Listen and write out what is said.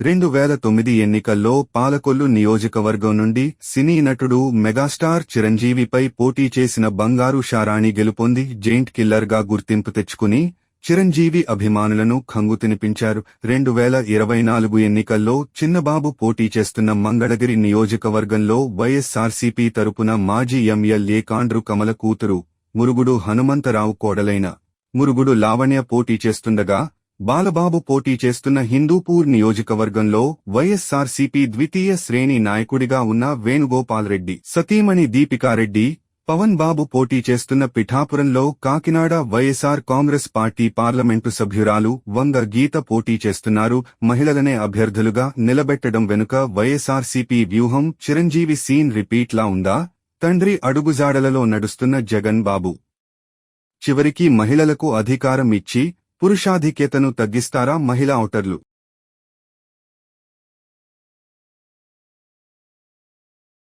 రెండు వేల తొమ్మిది ఎన్నికల్లో పాలకొల్లు నియోజకవర్గం నుండి సినీ నటుడు మెగాస్టార్ చిరంజీవిపై పోటీ చేసిన బంగారు షారాణి గెలుపొంది జైంట్ కిల్లర్గా గుర్తింపు తెచ్చుకుని చిరంజీవి అభిమానులను ఖంగు తినిపించారు. రెండు వేల ఇరవై నాలుగు ఎన్నికల్లో చిన్నబాబు పోటీ చేస్తున్న మంగళగిరి నియోజకవర్గంలో వైఎస్సార్సీపీ తరపున మాజీ ఎంఎల్ఏ కాండ్రు కమల కూతురు మురుగుడు హనుమంతరావు కోడలైన మురుగుడు లావణ్య పోటీ చేస్తుండగా బాలబాబు పోటీ చేస్తున్న హిందూపూర్ నియోజకవర్గంలో వైఎస్సార్సీపీ ద్వితీయ శ్రేణి నాయకుడిగా ఉన్న వేణుగోపాల్ రెడ్డి సతీమణి దీపికారెడ్డి పవన్ బాబు పోటీ చేస్తున్న పిఠాపురంలో Kakinada YSR Congress party parliament సభ్యురాలు వంగ గీత పోటీ చేస్తున్నారు. మహిళలనే అభ్యర్థులుగా నిలబెట్టడం వెనుక వైఎస్ఆర్సీపీ వ్యూహం చిరంజీవి సీన్ రిపీట్లా ఉందా? తండ్రి అడుగుజాడలలో నడుస్తున్న జగన్ బాబు. చివరికి మహిళలకు అధికారం ఇచ్చి పురుషాధిక్యతను తగ్గిస్తారా మహిళా ఓటర్లు?